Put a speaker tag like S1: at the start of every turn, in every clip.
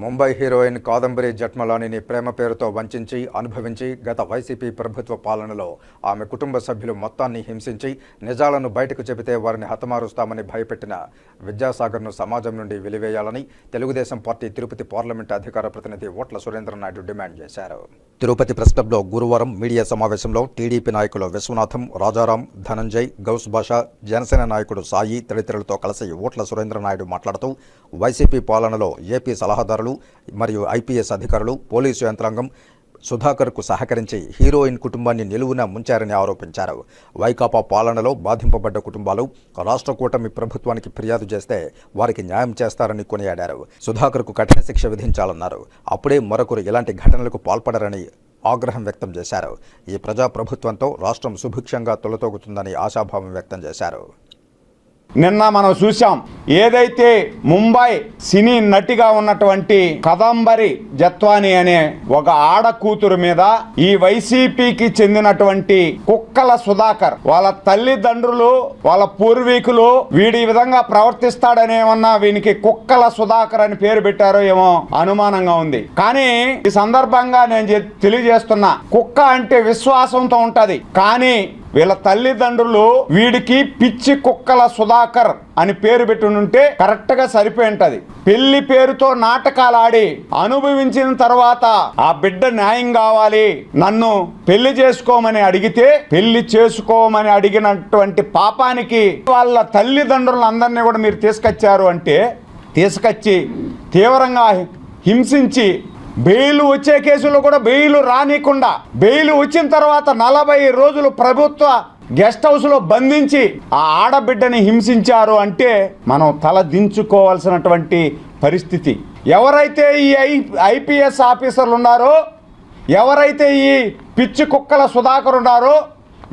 S1: Mumbai heroine Kadambari జట్మలానిని ప్రేమ పేరుతో వంచించి అనుభవించి గత వైసీపీ ప్రభుత్వ పాలనలో ఆమె కుటుంబ సభ్యులు మొత్తాన్ని హింసించి నిజాలను బయటకు చెబితే వారిని హతమారుస్తామని భయపెట్టిన విద్యాసాగర్ను సమాజం నుండి వెలివేయాలని తెలుగుదేశం పార్టీ తిరుపతి పార్లమెంట్ అధికార ప్రతినిధి ఓట్ల సురేంద్రనాయుడు డిమాండ్ చేశారు. తిరుపతి ప్రెస్ క్లబ్లో గురువారం మీడియా సమావేశంలో టీడీపీ నాయకులు విశ్వనాథం రాజారాం ధనంజయ్ గౌస్ బాషా జనసేన నాయకుడు సాయి తదితరులతో కలిసి ఓట్ల సురేంద్రనాయుడు మాట్లాడుతూ వైసీపీ పాలనలో ఏపీ సలహాదారులు మరియు ఐపీఎస్ అధికారులు పోలీసు యంత్రాంగం సుధాకర్కు సహకరించి హీరోయిన్ కుటుంబాన్ని నిలువున ముంచారని ఆరోపించారు. వైకాపా పాలనలో బాధింపబడ్డ కుటుంబాలు రాష్ట్ర కూటమి ప్రభుత్వానికి ఫిర్యాదు చేస్తే వారికి న్యాయం చేస్తారని కొనియాడారు. సుధాకర్కు కఠిన శిక్ష విధించాలన్నారు. అప్పుడే మరొకరు ఇలాంటి ఘటనలకు పాల్పడరని ఆగ్రహం వ్యక్తం చేశారు. ఈ ప్రజాప్రభుత్వంతో రాష్ట్రం సుభిక్షంగా తొలతోగుతుందని ఆశాభావం వ్యక్తం చేశారు.
S2: నిన్న మనం చూసాం ఏదైతే ముంబై సినీ నటిగా ఉన్నటువంటి కదంబరి జత్వాని అనే ఒక ఆడ కూతురు మీద ఈ వైసీపీకి చెందినటువంటి కుక్కల సుధాకర్ వాళ్ళ తల్లిదండ్రులు వాళ్ళ పూర్వీకులు వీడి ఈ విధంగా ప్రవర్తిస్తాడని ఏమన్నా వీనికి కుక్కల సుధాకర్ అని పేరు పెట్టారో ఏమో అనుమానంగా ఉంది. కానీ ఈ సందర్భంగా నేను తెలియజేస్తున్నా కుక్క అంటే విశ్వాసంతో ఉంటది. కానీ వీళ్ళ తల్లిదండ్రులు వీడికి పిచ్చి కుక్కల సుధాకర్ అని పేరు పెట్టునుంటే కరెక్ట్గా సరిపోయి పెళ్ళి పేరుతో నాటకాలు ఆడి అనుభవించిన తర్వాత ఆ బిడ్డ న్యాయం కావాలి. నన్ను పెళ్ళి చేసుకోమని అడిగితే పెళ్ళి చేసుకోమని అడిగినటువంటి పాపానికి వాళ్ళ తల్లిదండ్రులందరినీ కూడా మీరు తీసుకొచ్చారు అంటే తీసుకొచ్చి తీవ్రంగా హింసించి బెయిల్ వచ్చే కేసులో కూడా బెయిల్ రానికుండా బెయిల్ వచ్చిన తర్వాత నలభై రోజులు ప్రభుత్వ గెస్ట్ హౌస్లో బంధించి ఆ ఆడబిడ్డని హింసించారు అంటే మనం తల దించుకోవాల్సినటువంటి పరిస్థితి. ఎవరైతే ఈ ఐ ఐపీఎస్ ఆఫీసర్లు ఉన్నారో ఎవరైతే ఈ పిచ్చి కుక్కల సుధాకర్ ఉన్నారో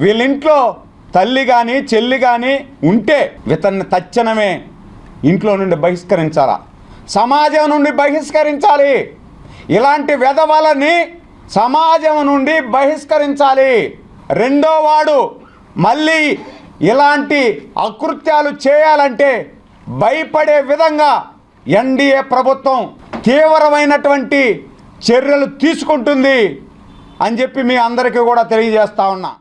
S2: వీళ్ళింట్లో తల్లి కానీ చెల్లి కానీ ఉంటే ఇతన్ని తక్షణమే ఇంట్లో నుండి బహిష్కరించాలా? సమాజం నుండి బహిష్కరించాలి. ఇలాంటి వెధవలని సమాజం నుండి బహిష్కరించాలి. రెండో వాడు మళ్ళీ ఇలాంటి అకృత్యాలు చేయాలంటే భయపడే విధంగా ఎన్డీఏ ప్రభుత్వం తీవ్రమైనటువంటి చర్యలు తీసుకుంటుంది అని చెప్పి మీ అందరికీ కూడా తెలియజేస్తా ఉన్నా.